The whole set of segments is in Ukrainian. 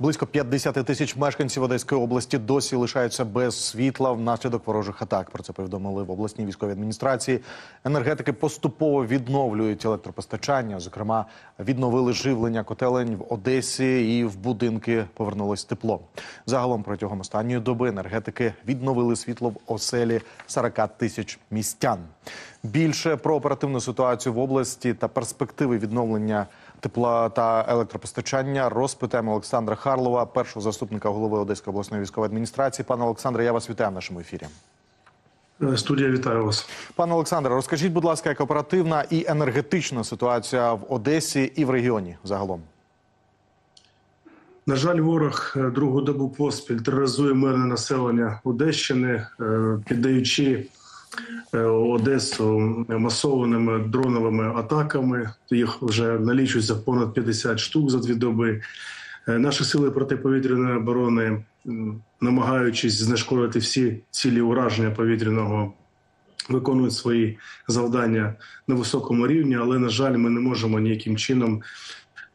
Близько 50 тисяч мешканців Одеської області досі лишаються без світла внаслідок ворожих атак. Про це повідомили в обласній військовій адміністрації. Енергетики поступово відновлюють електропостачання. Зокрема, відновили живлення котелень в Одесі і в будинки повернулось тепло. Загалом протягом останньої доби енергетики відновили світло в оселі 40 тисяч містян. Більше про оперативну ситуацію в області та перспективи відновлення тепла та електропостачання розпитаємо Олександра Харлова, першого заступника голови Одеської обласної військової адміністрації. Пане Олександре, я вас вітаю в нашому ефірі. Е, Студія вітаю вас. Пане Олександре, розкажіть, будь ласка, як оперативна і енергетична ситуація в Одесі і в регіоні загалом. На жаль, ворог е, другу добу поспіль тероризує мирне населення Одещини, е, піддаючи Одесу масованими дроновими атаками. Їх вже налічується понад 50 штук за дві доби. Е, Наші сили протиповітряної оборони, намагаючись знешкодити всі цілі ураження повітряного, виконують свої завдання на високому рівні, але на жаль, ми не можемо ніяким чином е,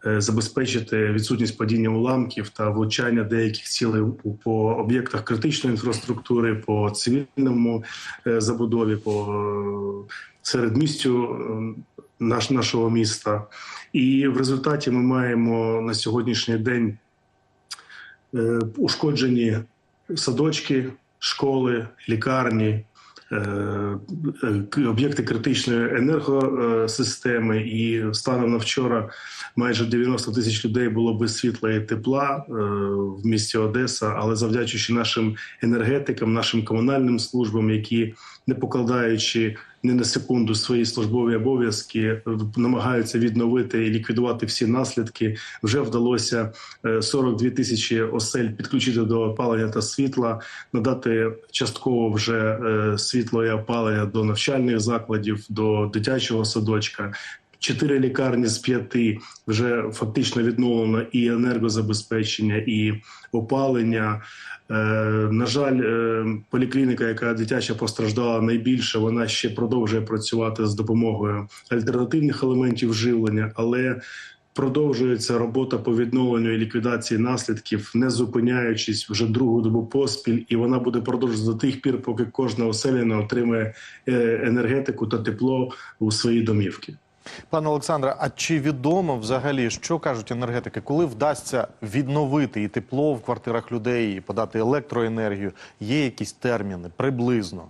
забезпечити відсутність падіння уламків та влучання деяких цілей по об'єктах критичної інфраструктури, по цивільному е, забудові, по е, середмістю е, наш, нашого міста. І в результаті ми маємо на сьогоднішній день е, ушкоджені садочки, школи, лікарні. Е, е, Об'єкти критичної енергосистеми, і станом на вчора майже 90 тисяч людей було без світла і тепла е, в місті Одеса. Але завдячуючи нашим енергетикам, нашим комунальним службам, які не покладаючи ні на секунду свої службові обов'язки, е, намагаються відновити і ліквідувати всі наслідки. Вже вдалося е, 42 тисячі осель підключити до опалення та світла, надати частково вже е, світло і опалення до навчальних закладів, до дитячого садочка. Чотири лікарні з п'яти вже фактично відновлено і енергозабезпечення, і опалення. Е, на жаль, е, поліклініка, яка дитяча постраждала найбільше, вона ще продовжує працювати з допомогою альтернативних елементів живлення, але продовжується робота по відновленню і ліквідації наслідків, не зупиняючись вже другу добу поспіль, і вона буде продовжуватися до тих пір, поки кожна оселя отримає е, енергетику та тепло у свої домівки. Пане Олександре, а чи відомо взагалі, що кажуть енергетики, коли вдасться відновити і тепло в квартирах людей, і подати електроенергію? Є якісь терміни приблизно?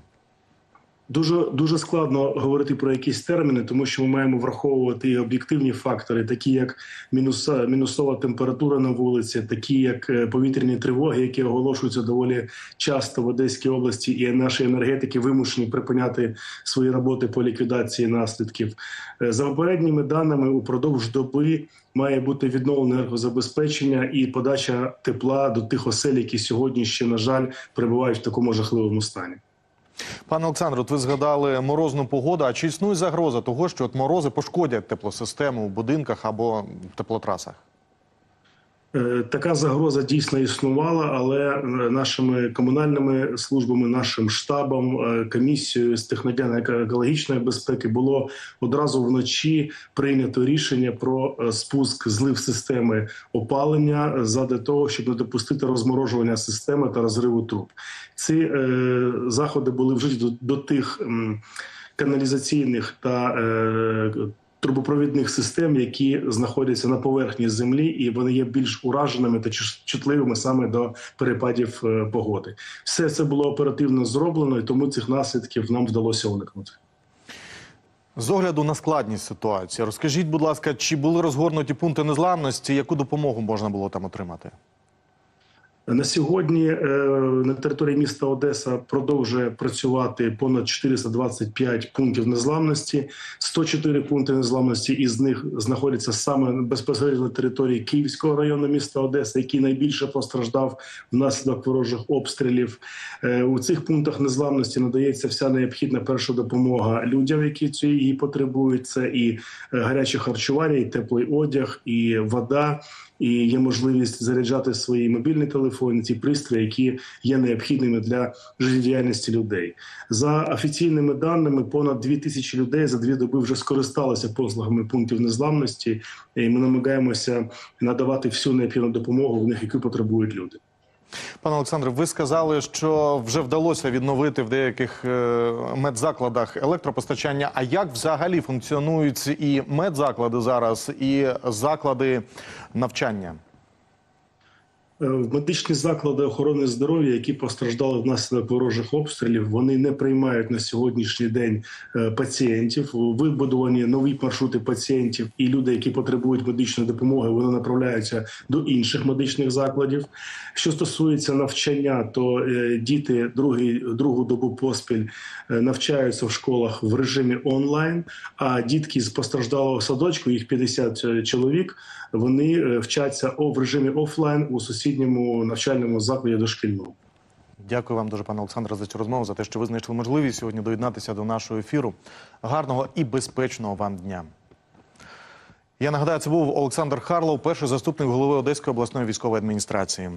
Дуже дуже складно говорити про якісь терміни, тому що ми маємо враховувати і об'єктивні фактори, такі як мінуса, мінусова температура на вулиці, такі як е, повітряні тривоги, які оголошуються доволі часто в Одеській області, і наші енергетики вимушені припиняти свої роботи по ліквідації наслідків. Е, За попередніми даними, упродовж доби має бути відновлено енергозабезпечення і подача тепла до тих осель, які сьогодні ще на жаль перебувають в такому жахливому стані. Пане Олександр, от ви згадали морозну погоду. А чи існує загроза того, що от морози пошкодять теплосистему в будинках або теплотрасах? Е, Така загроза дійсно існувала, але е, нашими комунальними службами, нашим штабом, е, комісією з техногенно-екологічної безпеки було одразу вночі прийнято рішення про спуск злив системи опалення задля того, щоб не допустити розморожування системи та розриву труб. Ці е, заходи були вжиті до, до тих каналізаційних та е, трубопровідних систем, які знаходяться на поверхні землі, і вони є більш ураженими та чутливими саме до перепадів е, погоди. Все це було оперативно зроблено, і тому цих наслідків нам вдалося уникнути. З огляду на складність ситуації, розкажіть, будь ласка, чи були розгорнуті пункти незламності? Яку допомогу можна було там отримати? На сьогодні е, на території міста Одеса продовжує працювати понад 425 пунктів незламності. 104 пункти незламності із них знаходяться саме безпосередньо на території Київського району міста Одеса, який найбільше постраждав внаслідок ворожих обстрілів. Е, У цих пунктах незламності надається вся необхідна перша допомога людям, які цієї потребують. Це і е, гаряче харчування, і теплий одяг, і вода. І є можливість заряджати свої мобільні телефони. Телефони, ті пристрої, які є необхідними для життєдіяльності людей. За офіційними даними, понад 2 тисячі людей за дві доби вже скористалися послугами пунктів незламності, і ми намагаємося надавати всю необхідну допомогу в них, яку потребують люди. Пане Олександре, ви сказали, що вже вдалося відновити в деяких е, медзакладах електропостачання. А як взагалі функціонують і медзаклади зараз, і заклади навчання? Е, В медичні заклади охорони здоров'я, які постраждали внаслідок ворожих обстрілів, вони не приймають на сьогоднішній день е, пацієнтів. Вибудовані нові маршрути пацієнтів і люди, які потребують медичної допомоги, вони направляються до інших медичних закладів. Що стосується навчання, то е, діти другий, другу добу поспіль навчаються в школах в режимі онлайн. А дітки з постраждалого садочку, їх 50 чоловік, вони вчаться в режимі офлайн у сусідньому навчальному закладі дошкільному. Дякую вам дуже, пане Олександре, за цю розмову, за те, що ви знайшли можливість сьогодні доєднатися до нашого ефіру. Гарного і безпечного вам дня. Я нагадаю, це був Олександр Харлов, перший заступник голови Одеської обласної військової адміністрації.